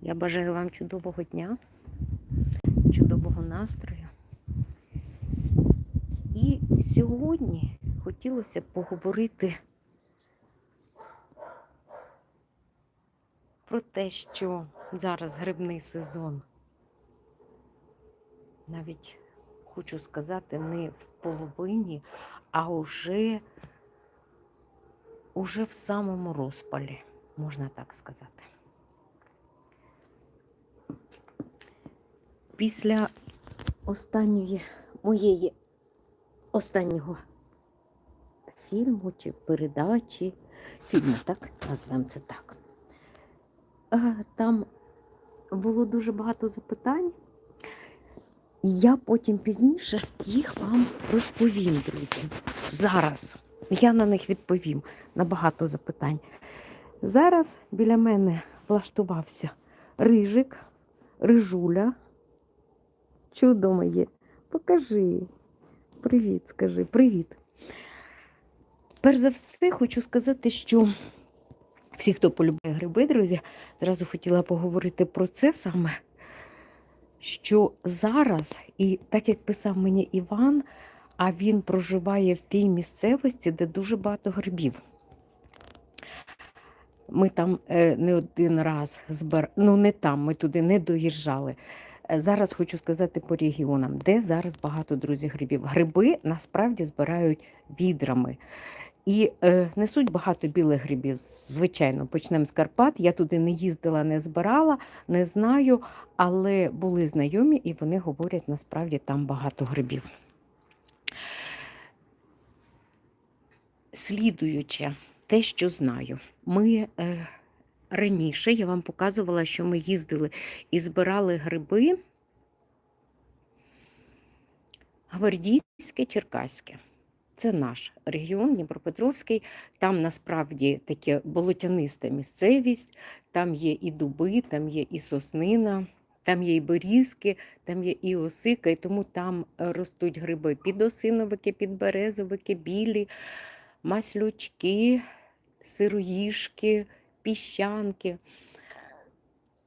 Я бажаю вам чудового дня, чудового настрою. І сьогодні хотілося б поговорити про те, що зараз грибний сезон. Навіть хочу сказати, не в половині, а уже, уже в самому розпалі, можна так сказати. Після останньої моєї останнього фільму чи передачі, фільму, так, назвемо це так. е, Там було дуже багато запитань, і я потім пізніше їх вам розповім, друзі. Зараз я на них відповім на багато запитань. Зараз біля мене влаштувався рижик, рижуля. Чудо моє, покажи. Привіт, скажи, привіт. Перш за все, хочу сказати, що всі, хто полюбляє гриби, друзі, зразу хотіла поговорити про це саме, що зараз, і так як писав мені Іван, а він проживає в тій місцевості, де дуже багато грибів. Ми там е, не один раз збир... ну не там, ми туди не доїжджали. Е, Зараз хочу сказати по регіонам, де зараз багато друзів грибів. Гриби насправді збирають відрами. І е, несуть багато білих грибів. Звичайно, почнемо з Карпат. Я туди не їздила, не збирала, не знаю, але були знайомі і вони говорять, насправді там багато грибів. Слідуючи те, що знаю, ми е, раніше я вам показувала, що ми їздили і збирали гриби Гвардійське, Черкаське. Це наш регіон Дніпропетровський. Там насправді таке болотяниста місцевість, там є і дуби, там є і соснина, там є і берізки, там є і осика, і тому там ростуть гриби підосиновики, підберезовики, білі, маслючки, сироїшки, піщанки.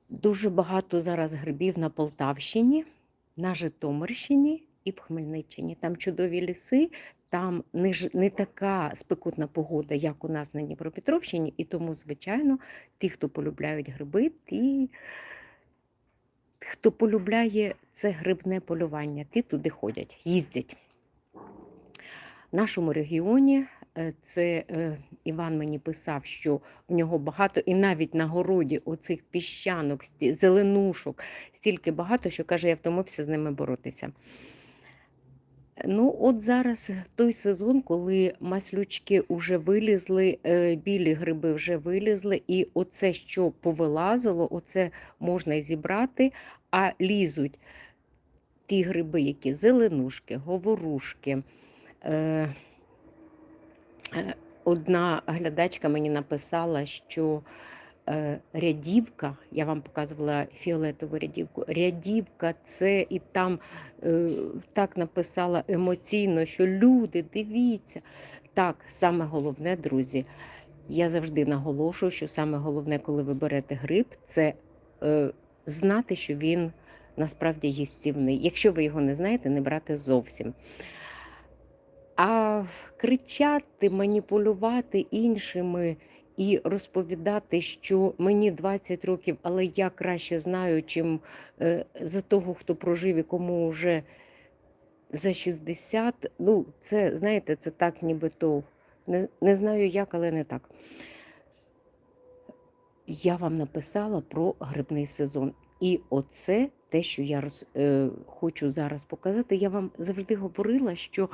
Дуже багато зараз грибів на Полтавщині, на Житомирщині і в Хмельниччині. Там чудові ліси, там не, ж- не така спекотна погода, як у нас на Дніпропетровщині, і тому, звичайно, ті, хто полюбляють гриби, ті, хто полюбляє це грибне полювання, ті туди ходять, їздять. В нашому регіоні е, це е, Іван мені писав, що в нього багато, і навіть на городі оцих піщанок, зеленушок, стільки багато, що каже, я втомився з ними боротися. Ну, от зараз той сезон, коли маслючки вже вилізли, е, білі гриби вже вилізли, і оце, що повилазило, оце можна зібрати, а лізуть ті гриби, які зеленушки, говорушки. Одна глядачка мені написала, що е, рядівка, я вам показувала фіолетову рядівку, рядівка це і там е, так написала емоційно, що люди, дивіться. Так, саме головне, друзі, я завжди наголошую, що саме головне, коли ви берете гриб, це е, знати, що він насправді їстівний. Якщо ви його не знаєте, не брати зовсім. А кричати, маніпулювати іншими і розповідати, що мені 20 років, але я краще знаю, чим е, за того, хто прожив і кому вже за 60. Ну, це, знаєте, це так нібито. Не, не знаю як, але не так. Я вам написала про грибний сезон. І оце те, що я роз, е, хочу зараз показати. Я вам завжди говорила, що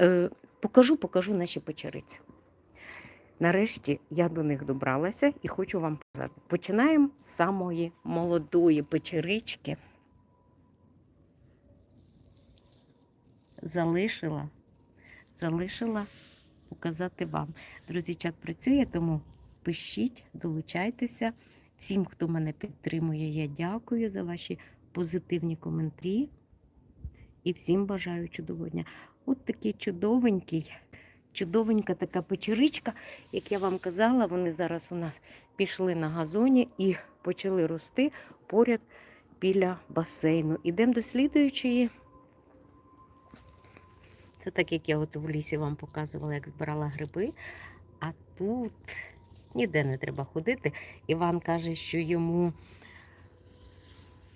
е, покажу, покажу наші печериці. Нарешті я до них добралася і хочу вам показати. Починаємо з самої молодої печерички. Залишила, залишила показати вам. Друзі, чат працює, тому пишіть, долучайтеся. Всім, хто мене підтримує, я дякую за ваші позитивні коментарі. І всім бажаю чудового дня. От такий чудовенький, чудовенька така печеричка, як я вам казала, вони зараз у нас пішли на газоні і почали рости поряд біля басейну. Ідемо до слідуючої. Це так, як я от в лісі вам показувала, як збирала гриби. А тут ніде не треба ходити. Іван каже, що йому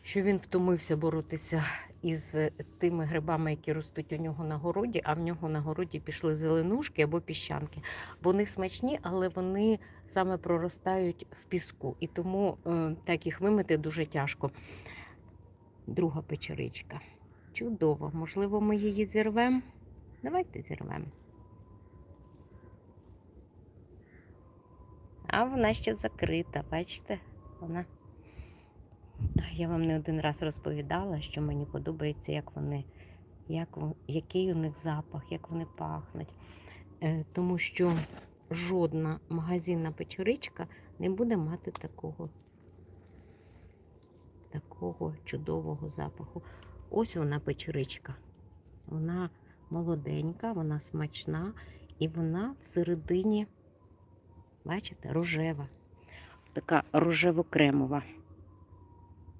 що він втомився боротися із тими грибами, які ростуть у нього на городі, а в нього на городі пішли зеленушки або піщанки. Вони смачні, але вони саме проростають в піску. І тому е, так їх вимити дуже тяжко. Друга печеричка. Чудово. Можливо, ми її зірвемо. Давайте зірвемо. А вона ще закрита, бачите? Вона. Я вам не один раз розповідала, що мені подобається, як вони, як, який у них запах, як вони пахнуть. Е, тому що жодна магазинна печеричка не буде мати такого, такого чудового запаху. Ось вона печеричка. Вона молоденька, вона смачна і вона всередині, бачите, рожева. Така рожево-кремова.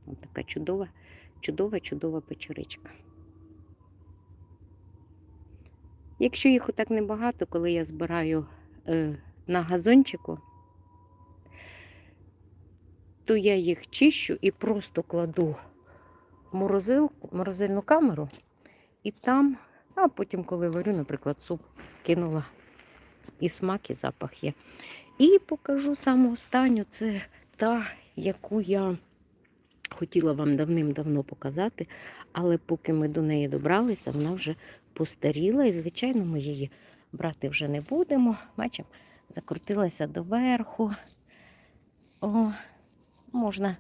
Ось така чудова, чудова, чудова печеричка. Якщо їх отак небагато, коли я збираю е, на газончику, то я їх чищу і просто кладу в морозилку, морозильну камеру, і там, а потім, коли варю, наприклад, суп кинула і смак, і запах є. І покажу саму останню, це та, яку я хотіла вам давним-давно показати, але поки ми до неї добралися, вона вже постаріла. І, звичайно, ми її брати вже не будемо. Бачимо, закрутилася доверху. О, можна.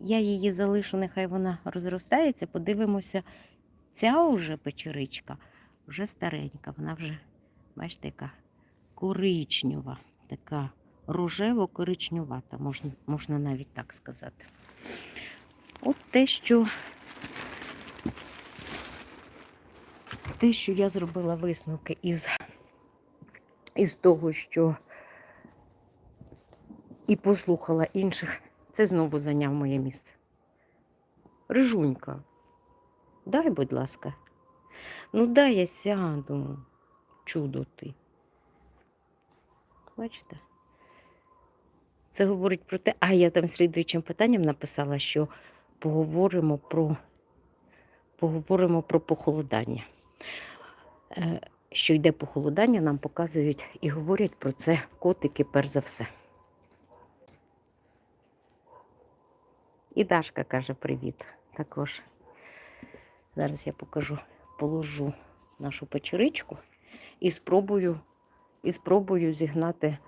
Я її залишу, нехай вона розростається. Подивимося, ця вже печеричка, вже старенька, вона вже, бачите, яка коричнева, така рожево-коричнювата, можна, можна навіть так сказати. От те, що те, що я зробила висновки із, із того, що і послухала інших, це знову зайняв моє місце. Рижунька, дай, будь ласка. Ну дай я сяду, чудо ти. Бачите? Це говорить про те, а я там слідуючим питанням написала, що поговоримо про, поговоримо про похолодання. Е, Що йде похолодання, нам показують і говорять про це котики, перш за все. І Дашка каже привіт також. Зараз я покажу, положу нашу печеричку і спробую, і спробую зігнати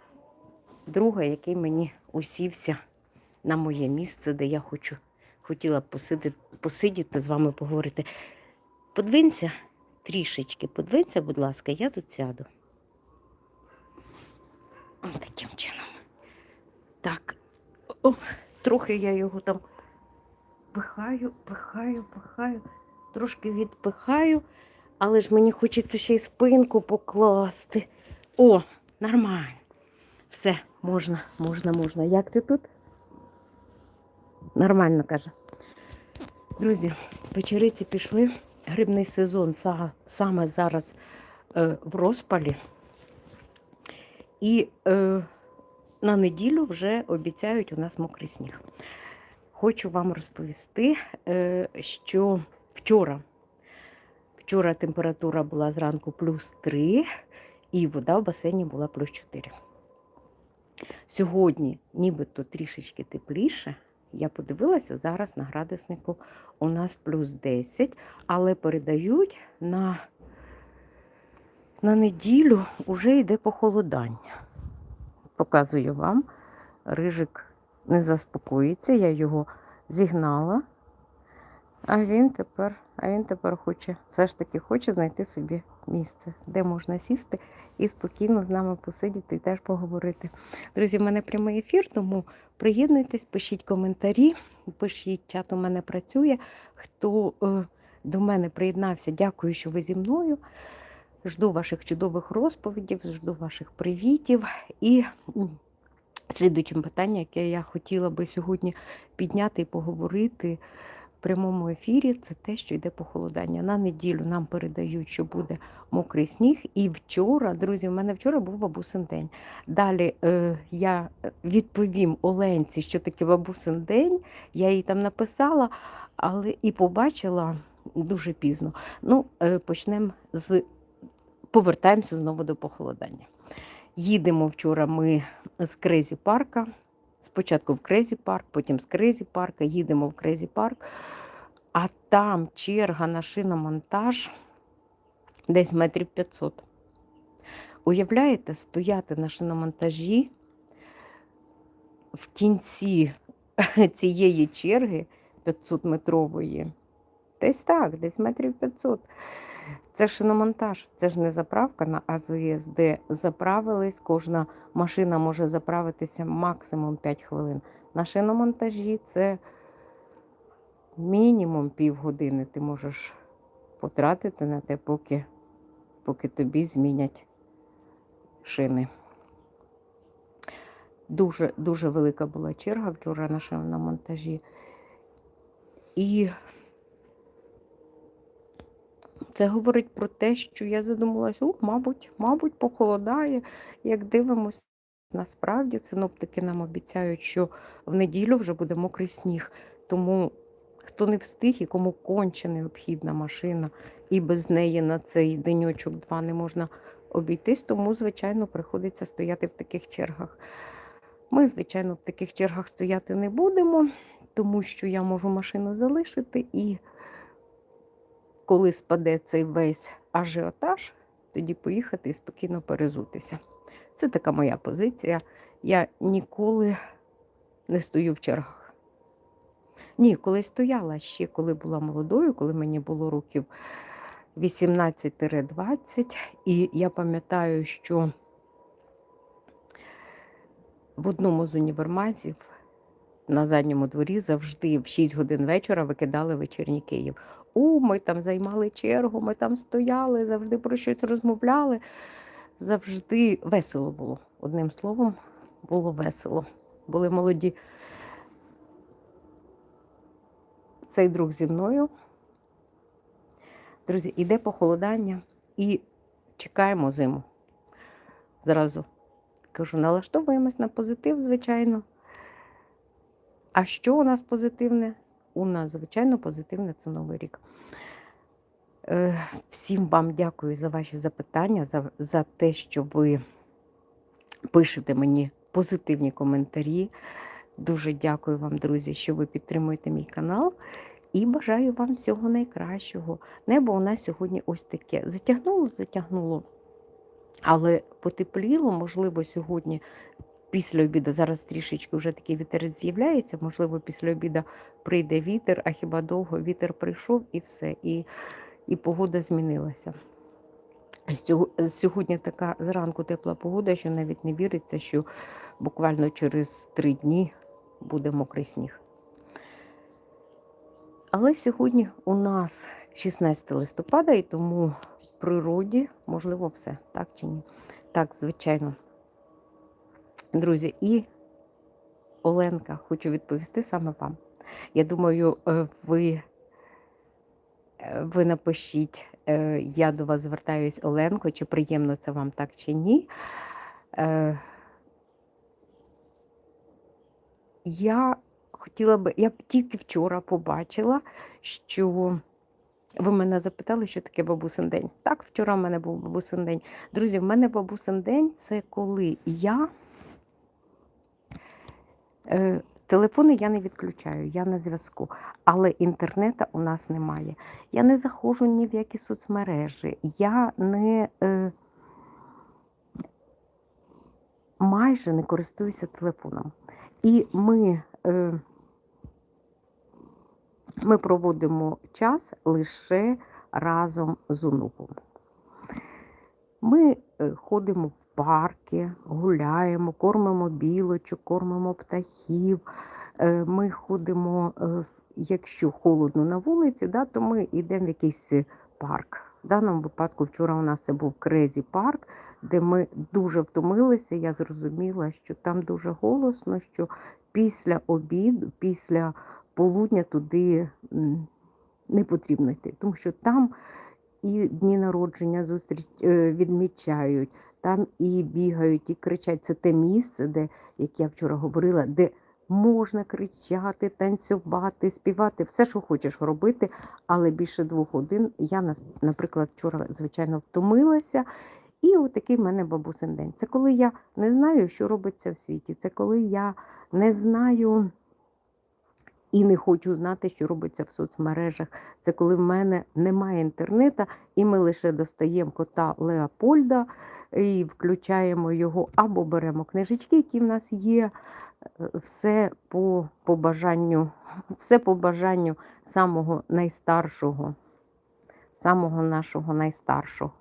друга, який мені усівся на моє місце, де я хочу, хотіла б посидіти, посидіти з вами поговорити. Подвинься трішечки, подвинься, будь ласка, я тут сяду. Ось Таким чином. Так, О, трохи я його там пихаю, пихаю, пихаю, трошки відпихаю, але ж мені хочеться ще й спинку покласти. О, нормально. Все, можна, можна, можна. Як ти тут? Нормально, каже. Друзі, печериці пішли. Грибний сезон саме зараз е, в розпалі. І е, на неділю вже обіцяють у нас мокрий сніг. Хочу вам розповісти, е, що вчора, вчора температура була зранку плюс 3, і вода в басейні була плюс 4. Сьогодні нібито трішечки тепліше. Я подивилася, зараз на градуснику у нас плюс 10, але передають на, на неділю вже йде похолодання. Показую вам. Рижик не заспокоїться, я його зігнала. А він тепер, а він тепер хоче, все ж таки хоче знайти собі місце, де можна сісти і спокійно з нами посидіти і теж поговорити. Друзі, в мене прямий ефір, тому приєднуйтесь, пишіть коментарі, пишіть, чат у мене працює. Хто е, до мене приєднався, дякую, що ви зі мною. Жду ваших чудових розповідів, жду ваших привітів. І Слідуючим питання, яке я хотіла би сьогодні підняти і поговорити в прямому ефірі, це те, що йде похолодання. На неділю нам передають, що буде мокрий сніг. І вчора, друзі, в мене вчора був бабусин день. Далі е, я відповім Оленці, що таке бабусин день. Я їй там написала, але і побачила дуже пізно. Ну, е, почнемо з повертаємося знову до похолодання. Їдемо вчора ми з Крезі парка. Спочатку в Крезі парк, потім з Крезі парка, їдемо в Крезі парк, а там черга на шиномонтаж десь метрів 500. Уявляєте, стояти на шиномонтажі в кінці цієї черги 500-метрової. Десь так, десь метрів 500. Це шиномонтаж, це ж не заправка на АЗС, де заправились, кожна машина може заправитися максимум 5 хвилин. На шиномонтажі це мінімум півгодини ти можеш потратити на те, поки, поки тобі змінять шини. Дуже, дуже велика була черга вчора на шиномонтажі. І це говорить про те, що я задумалась, о, мабуть, мабуть, похолодає. Як дивимось, насправді синоптики нам обіцяють, що в неділю вже буде мокрий сніг. Тому хто не встиг і кому конче необхідна машина, і без неї на цей деньочок два не можна обійтись, тому, звичайно, приходиться стояти в таких чергах. Ми, звичайно, в таких чергах стояти не будемо, тому що я можу машину залишити і коли спаде цей весь ажіотаж, тоді поїхати і спокійно перезутися. Це така моя позиція. Я ніколи не стою в чергах. Ні, коли стояла ще, коли була молодою, коли мені було років 18-20, і я пам'ятаю, що в одному з універмазів на задньому дворі завжди в 6 годин вечора викидали вечірній Київ. У, ми там займали чергу, ми там стояли, завжди про щось розмовляли. Завжди весело було. Одним словом, було весело. Були молоді. Цей друг зі мною. Друзі, іде похолодання і чекаємо зиму. Зразу кажу, налаштовуємось на позитив, звичайно. А що у нас позитивне? У нас, звичайно, це Новий рік. Е, Всім вам дякую за ваші запитання, за, за те, що ви пишете мені позитивні коментарі. Дуже дякую вам, друзі, що ви підтримуєте мій канал. І бажаю вам всього найкращого. Небо у нас сьогодні ось таке. Затягнуло, затягнуло, але потепліло, можливо, сьогодні після обіду. Зараз трішечки вже такий вітерець з'являється. Можливо, після обіду прийде вітер, а хіба довго вітер прийшов і все. І, і погода змінилася. Сьогодні така зранку тепла погода, що навіть не віриться, що буквально через три дні буде мокрий сніг. Але сьогодні у нас 16 листопада, і тому в природі можливо все, так чи ні? Так, звичайно. Друзі, і Оленка, хочу відповісти саме вам. Я думаю, е, ви, е, ви напишіть, е, я до вас звертаюсь, Оленко, чи приємно це вам так чи ні. Я хотіла би, я тільки вчора побачила, що ви мене запитали, що таке бабусин день. Так, вчора в мене був бабусин день. Друзі, в мене бабусин день це коли я. Е, Телефони я не відключаю, я на зв'язку, але інтернету у нас немає. Я не заходжу ні в які соцмережі, я не е, майже не користуюся телефоном. І ми, е, ми проводимо час лише разом з онуком. Ми е, ходимо в парки, гуляємо, кормимо білочок, кормимо птахів. Е, Ми ходимо, е, якщо холодно на вулиці, да, то ми йдемо в якийсь парк. В даному випадку вчора у нас це був Крезі парк, де ми дуже втомилися, я зрозуміла, що там дуже голосно, що після обіду, після полудня туди не потрібно йти, тому що там і дні народження зустріч е, відмічають, там і бігають, і кричать. Це те місце, де, як я вчора говорила, де можна кричати, танцювати, співати, все, що хочеш робити, але більше двох годин я, наприклад, вчора, звичайно, втомилася. І отакий в мене бабусин день. Це коли я не знаю, що робиться в світі. Це коли я не знаю і не хочу знати, що робиться в соцмережах. Це коли в мене немає інтернету, і ми лише достаємо кота Леопольда і включаємо його, або беремо книжечки, які в нас є. е, Все по, по бажанню, все по бажанню самого найстаршого, самого нашого найстаршого.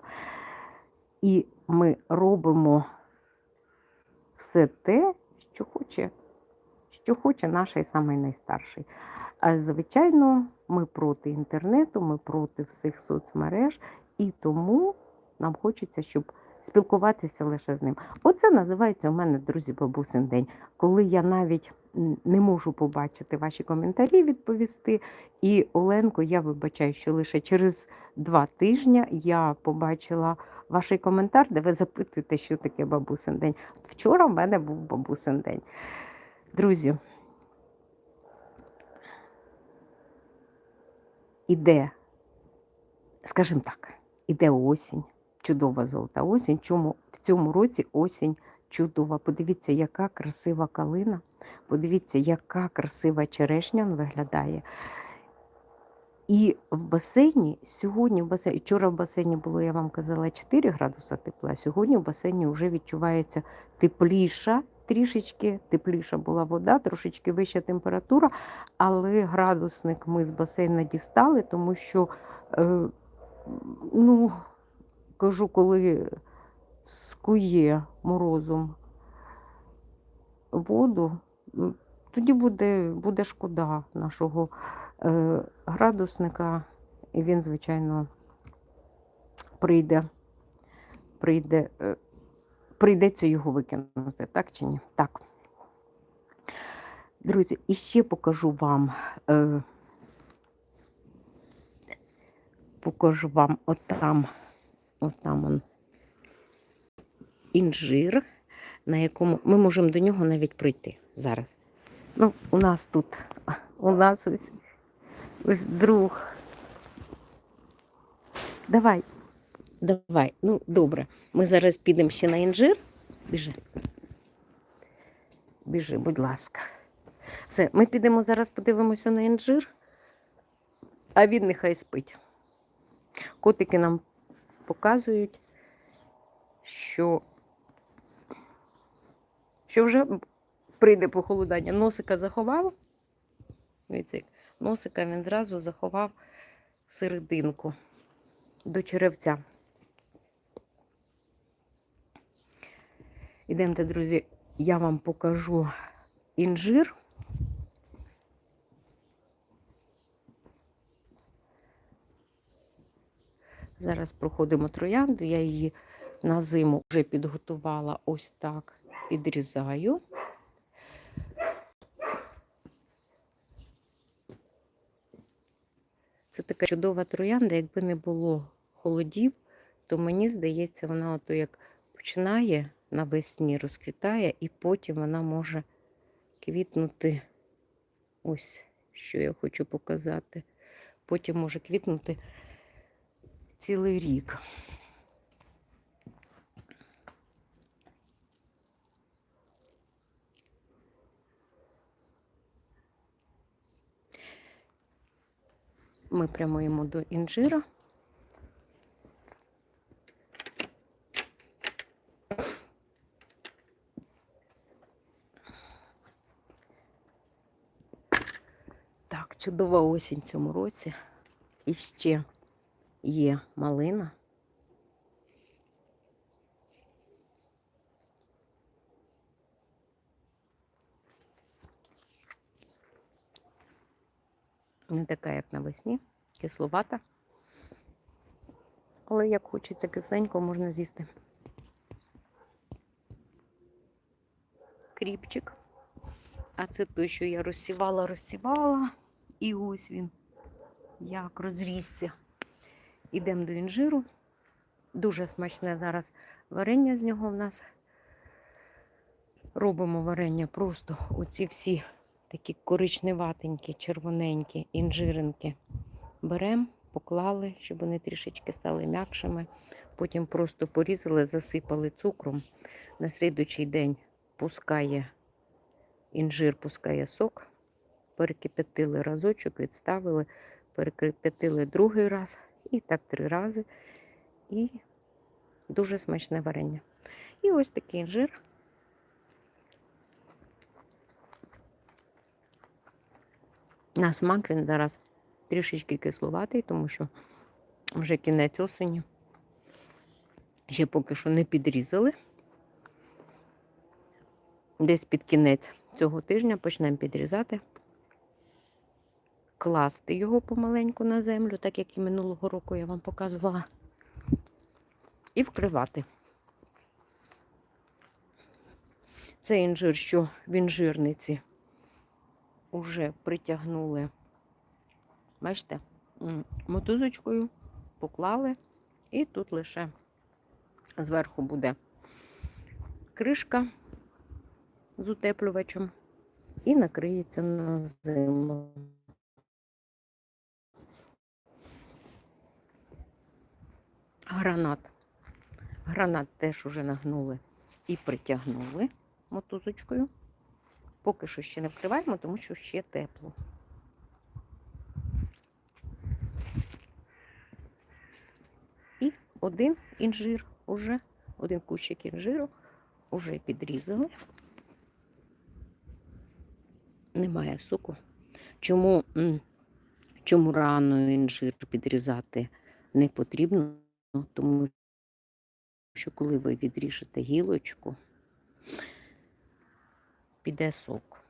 І ми робимо все те, що хоче, що хоче наш самий найстарший. А звичайно, ми проти інтернету, ми проти всіх соцмереж, і тому нам хочеться, щоб спілкуватися лише з ним. Оце називається у мене, друзі, бабусин день, коли я навіть не можу побачити ваші коментарі, відповісти. І Оленко, я вибачаю, що лише через два тижні я побачила ваш коментар, де ви запитуєте, що таке бабусин день. Вчора в мене був бабусин день. Друзі, іде, скажімо так, іде осінь, чудова золота осінь. Чому в цьому році осінь чудова? Подивіться, яка красива калина, подивіться, яка красива черешня виглядає. І в басейні сьогодні в басейні, вчора в басейні було, я вам казала, 4 градуса тепла, сьогодні в басейні вже відчувається тепліша, трішечки тепліша була вода, трошечки вища температура, але градусник ми з басейна дістали, тому що, е, ну, кажу, коли скує морозом воду, тоді буде, буде шкода нашого е, градусника, і він, звичайно, прийде, прийде, е, прийдеться його викинути, так чи ні? Так. Друзі, і ще покажу вам, е, покажу вам отам, отам он інжир, на якому ми можемо до нього навіть прийти зараз. Ну, у нас тут, у нас ось Ось друг. Давай. Давай. Ну, добре. Ми зараз підемо ще на інжир. Біжи. Біжи, будь ласка. Все, ми підемо зараз подивимося на інжир, а він нехай спить. Котики нам показують, що, що вже прийде похолодання. Носика заховав. Дивіться, носика він зразу заховав серединку до черевця. Ідемте, друзі, я вам покажу інжир. Зараз проходимо троянду, я її на зиму вже підготувала ось так, підрізаю. Це така чудова троянда, якби не було холодів, то мені здається, вона ото як починає навесні розквітає, і потім вона може квітнути. Ось що я хочу показати. Потім може квітнути цілий рік. Ми прямуємо до інжира. Так, чудова осінь цьому році. І ще є малина. Не така, як навесні, кислувата. Але як хочеться кисенько, можна з'їсти. Кріпчик. А це той, що я розсівала, розсівала. І ось він як розрісся. Ідемо до інжиру. Дуже смачне зараз варення з нього в нас. Робимо варення просто оці всі такі коричневатенькі, червоненькі інжиринки. Беремо, поклали, щоб вони трішечки стали м'якшими. Потім просто порізали, засипали цукром. На слідуючий день пускає інжир, пускає сок. Перекипятили разочок, відставили, перекипятили другий раз і так три рази. І дуже смачне варення. І ось такий інжир. На смак він зараз трішечки кисловатий, тому що вже кінець осені. Ще поки що не підрізали. Десь під кінець цього тижня почнемо підрізати, класти його помаленьку на землю, так як і минулого року я вам показувала, і вкривати. Цей інжир, що в інжирниці вже притягнули, бачите, мотузочкою поклали, і тут лише зверху буде кришка з утеплювачем і накриється на зиму. Гранат. Гранат теж уже нагнули і притягнули мотузочкою. Поки що ще не вкриваємо, тому що ще тепло. І один інжир уже, один кущик інжиру вже підрізали. Немає соку. Чому, чому рано інжир підрізати не потрібно? Тому що коли ви відріжете гілочку, піде сок.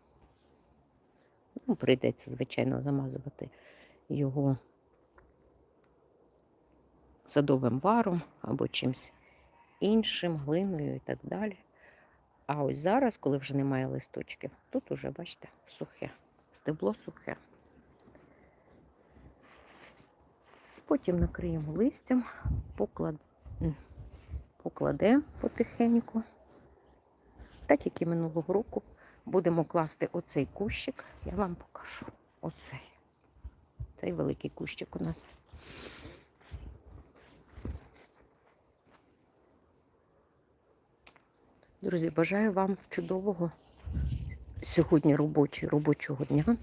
Ну, прийдеться, звичайно, замазувати його садовим варом або чимось іншим, глиною і так далі. А ось зараз, коли вже немає листочків, тут уже, бачите, сухе, стебло сухе. Потім накриємо листям, поклад... покладемо потихеньку. Так як і минулого року будемо класти оцей кущик, я вам покажу. Оцей. Цей великий кущик у нас. Друзі, бажаю вам чудового сьогодні робочого, робочого дня.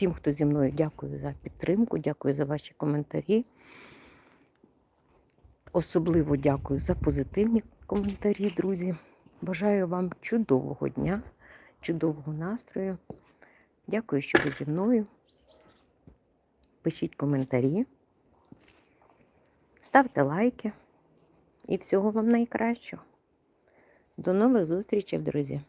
Всім, хто зі мною, дякую за підтримку, дякую за ваші коментарі. Особливо дякую за позитивні коментарі, друзі. Бажаю вам чудового дня, чудового настрою. Дякую, що ви зі мною. Пишіть коментарі, ставте лайки і всього вам найкращого. До нових зустрічей, друзі!